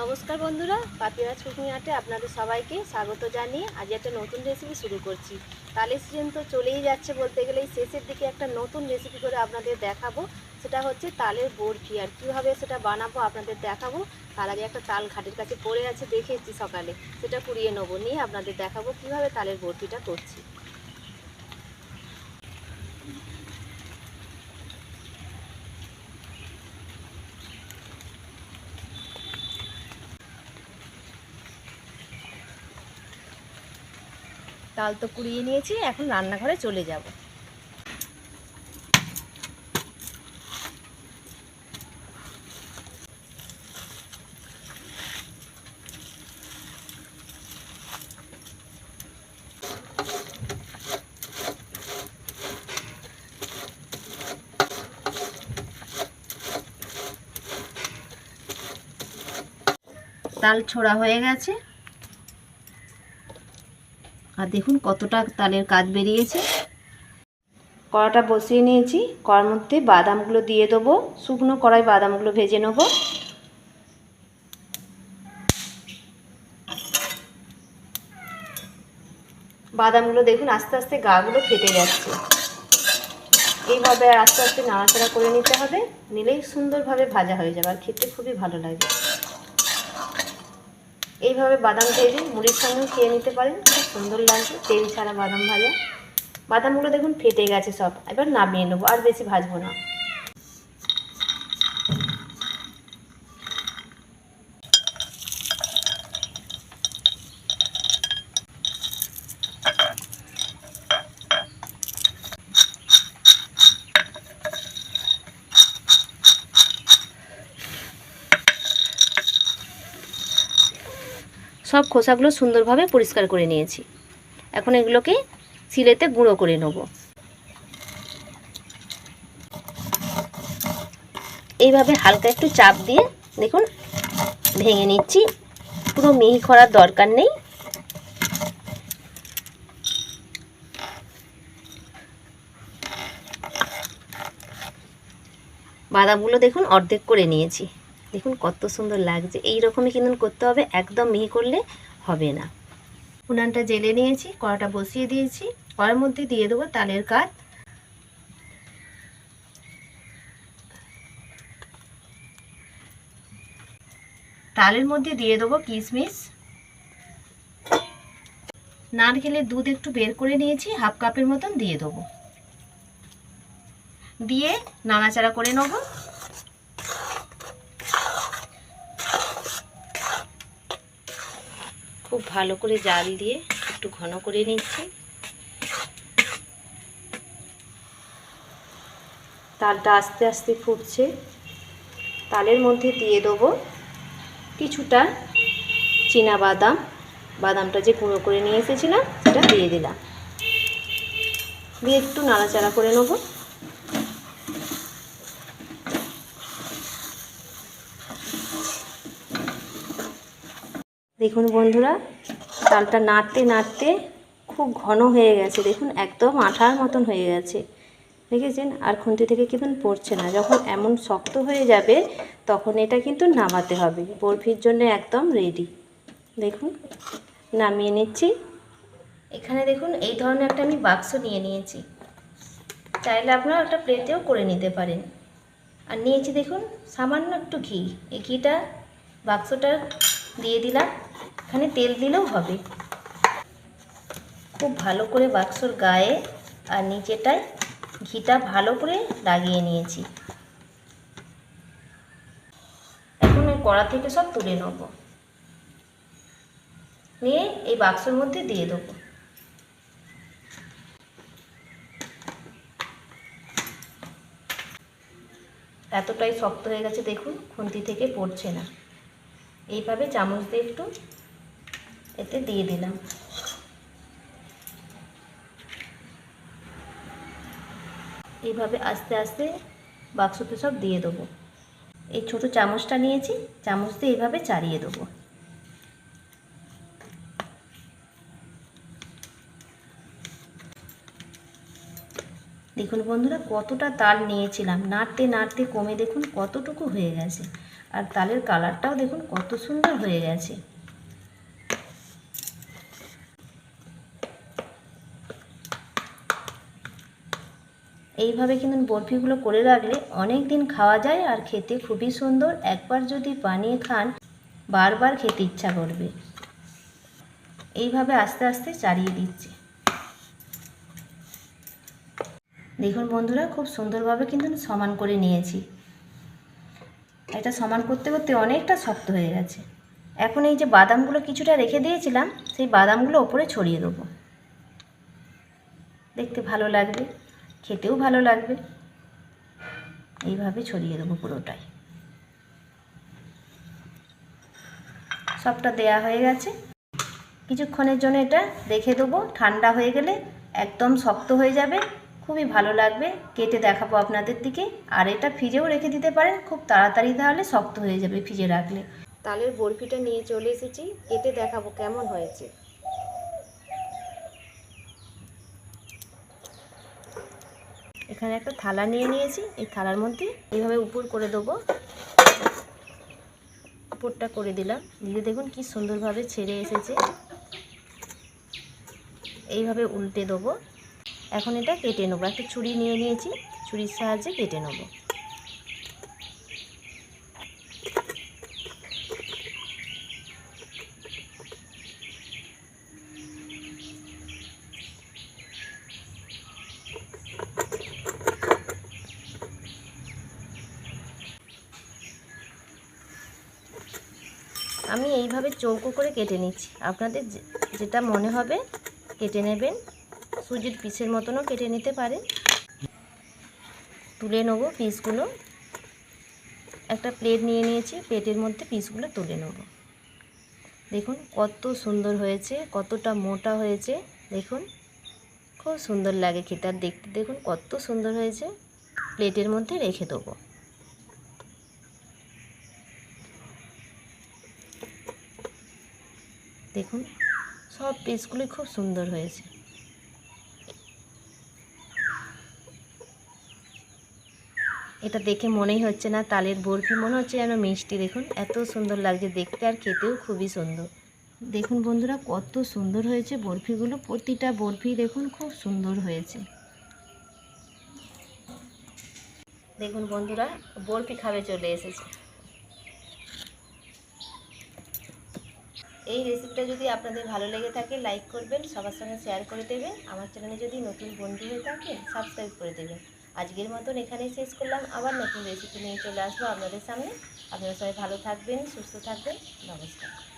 নমস্কার বন্ধুরা পাপিরাজ কুকিং আর্টে আপনাদের সবাইকে স্বাগত জানিয়ে আজ একটা নতুন রেসিপি শুরু করছি। তালের সিজন তো চলেই যাচ্ছে বলতে গেলে শেষের দিকে একটা নতুন রেসিপি করে আপনাদের দেখাবো। সেটা হচ্ছে তালের বরফি, আর কীভাবে সেটা বানাবো আপনাদের দেখাবো। তার আগে একটা তাল ঘাটের কাছে পড়ে আছে, দেখেছি সকালে। সেটা কুড়িয়ে নেব, নিয়ে আপনাদের দেখাবো কীভাবে তালের বরফিটা করছি। তাল তো কুড়িয়ে নিয়েছি এখন রান্নাঘরে চলে যাব। তাল ছোড়া হয়ে গেছে। আর দেখুন কতটা তালের কাজ বেরিয়েছে। কড়াটা বসিয়ে নিয়েছি। কড়ার মধ্যে বাদামগুলো দিয়ে দেবো। শুকনো কড়াই বাদামগুলো ভেজে নেব। বাদামগুলো দেখুন আস্তে আস্তে গাগুলো ফেটে যাচ্ছে। এইভাবে আস্তে আস্তে নাড়াচাড়া করে নিতে হবে। নিলেই সুন্দরভাবে ভাজা হয়ে যাবে। আর খেতে খুবই ভালো লাগে। এইভাবে বাদাম ভেজে মুড়ির সঙ্গেও খেয়ে নিতে পারেন, খুব সুন্দর লাগছে তেল ছাড়া বাদাম ভালো বাদামগুলো দেখুন ফেটে গেছে সব, এবার নামিয়ে নেব, আর বেশি ভাজবো না। সব খোসাগুলো সুন্দরভাবে পরিষ্কার করে নিয়েছি। এখন এগুলোকে সিলেতে গুঁড়ো করে নেব। এইভাবে হালকা একটু চাপ দিয়ে দেখুন, ভেঙে নিচ্ছি। পুরো মিহি করার দরকার নেই। বাদামগুলো দেখুন অর্ধেক করে নিয়েছি। দেখুন কত সুন্দর লাগছে। এই রকমই কিন্তু করতে হবে, একদম মিহি করলে হবে না। উনানটা জেলে নিয়েছি, কড়াটা বসিয়ে দিয়েছি। কড়ার মধ্যে দিয়ে দেবো তালের কাঠ। তালের মধ্যে দিয়ে দেবো কিশমিশ নারকেলের দুধ একটু বের করে নিয়েছি, হাফ কাপের মতন দিয়ে দেবো। দিয়ে নাড়াচাড়া করে নেব। খুব ভালো করে জাল দিয়ে একটু ঘন করে নিচ্ছি। তালটা আস্তে আস্তে ফুটছে। তালের মধ্যে দিয়ে দেবো কিছুটা চীনা বাদাম বাদামটা যে গুঁড়ো করে নিয়ে এসেছিলাম, সেটা দিয়ে দিলাম। দিয়ে একটু নাড়াচাড়া করে নেব। দেখুন বন্ধুরা তালটা নাড়তে নাড়তে খুব ঘন হয়ে গেছে। দেখুন, একদম আঠার মতন হয়ে গেছে। দেখেছেন? আর খুন্তি থেকে কিন্তু পড়ছে না। যখন এমন শক্ত হয়ে যাবে, তখন এটা কিন্তু নামাতে হবে। বরফির জন্য একদম রেডি দেখুন, নামিয়ে নিচ্ছি। এখানে দেখুন, এই ধরনের একটা আমি বাক্স নিয়ে নিয়েছি। চাইলে আপনারা একটা প্লেটেও করে নিতে পারেন। আর নিয়েছি দেখুন, সামান্য একটু ঘি। এই ঘিটা বাক্সটা দিয়ে দিলাম। এখানে তেল দিলেও হবে। খুব ভালো করে বাক্সর গায়ে আর নিচেটায় ঘিটা ভালো করে লাগিয়ে নিয়েছি। এখন কড়া থেকে সব তুলে নেব। নিয়ে এই বাক্সর মধ্যে দিয়ে দেবো। এতটাই শক্ত হয়ে গেছে দেখুন, খুন্তি থেকে পড়ছে না। এইভাবে চামচ দিয়ে একটু এতে দিয়ে দিলাম। এইভাবে আস্তে আস্তে বাক্সতে সব দিয়ে দেবো। এই ছোট চামচটা নিয়েছি, চামচ দিয়ে এইভাবে চাড়িয়ে দেবো। দেখুন বন্ধুরা, কতটা তাল নিয়েছিলাম। নাড়তে নাড়তে কমে দেখুন কতটুকু হয়ে গেছে। আর তালের কালারটাও দেখুন কত সুন্দর হয়ে গেছে। এইভাবে কিন্তু বরফিগুলো করে রাখলে অনেক দিন খাওয়া যায় আর খেতে খুবই সুন্দর। একবার যদি বানিয়ে খান, বারবার খেতে ইচ্ছা করবে। এইভাবে আস্তে আস্তে চালিয়ে দিচ্ছি। দেখুন বন্ধুরা, খুব সুন্দরভাবে কিন্তু সমান করে নিয়েছি। এটা সমান করতে করতে অনেকটা শক্ত হয়ে গেছে। এখন এই যে বাদামগুলো কিছুটা রেখে দিয়েছিলাম, সেই বাদামগুলো ওপরে ছড়িয়ে দেবো। দেখতে ভালো লাগবে। খেতেও ভালো লাগবে। এইভাবে ছড়িয়ে দেবো পুরোটাই। সবটা দেয়া হয়ে গেছে। কিছুক্ষণের জন্য এটা রেখে দেবো। ঠান্ডা হয়ে গেলে একদম শক্ত হয়ে যাবে। খুবই ভালো লাগবে। কেটে দেখাবো আপনাদের দিকে। আর এটা ফ্রিজেও রেখে দিতে পারেন। খুব তাড়াতাড়ি তাহলে শক্ত হয়ে যাবে ফ্রিজে রাখলে। তালের বরফিটা নিয়ে চলে এসেছি। কেটে দেখাবো কেমন হয়েছে। এখানে একটা থালা নিয়ে নিয়েছি। এই থালার মধ্যে এইভাবে উপর করে দেবো। উপরটা করে দিলাম। দিয়ে দেখুন কি সুন্দরভাবে ছেড়ে এসেছে। এইভাবে উল্টে দেবো। এখন এটা কেটে নেব। একটা ছুরি নিয়ে নিয়েছি। ছুরির সাহায্যে কেটে নেব আমি এইভাবে চৌকো করে কেটে নিচ্ছি। আপনাদের যেটা মনে হবে কেটে নেবেন। সুজির পিসের মতনও কেটে নিতে পারেন। তুলে নেব পিসগুলো। একটা প্লেট নিয়ে নিয়েছি, প্লেটের মধ্যে পিসগুলো তুলে নেব। দেখুন কত সুন্দর হয়েছে, কতটা মোটা হয়েছে, দেখুন। খুব সুন্দর লাগে খেতে, আর দেখতে দেখুন কত সুন্দর হয়েছে। প্লেটের মধ্যে রেখে দেবো। দেখুন, সব পিসগুলি খুব সুন্দর হয়েছে। এটা দেখে মনেই হচ্ছে না, তালের বরফি, মনে হচ্ছে যেন মিষ্টি। দেখুন, এত সুন্দর লাগছে দেখতে আর খেতেও খুবই সুন্দর। দেখুন বন্ধুরা, কত সুন্দর হয়েছে বরফিগুলো, প্রতিটা বরফি দেখুন খুব সুন্দর হয়েছে। দেখুন বন্ধুরা, বরফি খাবে চলে এসেছে। এই রেসিপিটা যদি আপনাদের ভালো লেগে থাকে লাইক করবেন, সবার সঙ্গে শেয়ার করে দেবেন। আমার চ্যানেলে যদি নতুন বন্ধু হয়ে থাকে সাবস্ক্রাইব করে দেবেন। আজকের মতন এখানেই শেষ করলাম। আবার নতুন রেসিপি নিয়ে চলে আসব আপনাদের সামনে। আপনারা সবাই ভালো থাকবেন, সুস্থ থাকবেন। নমস্কার।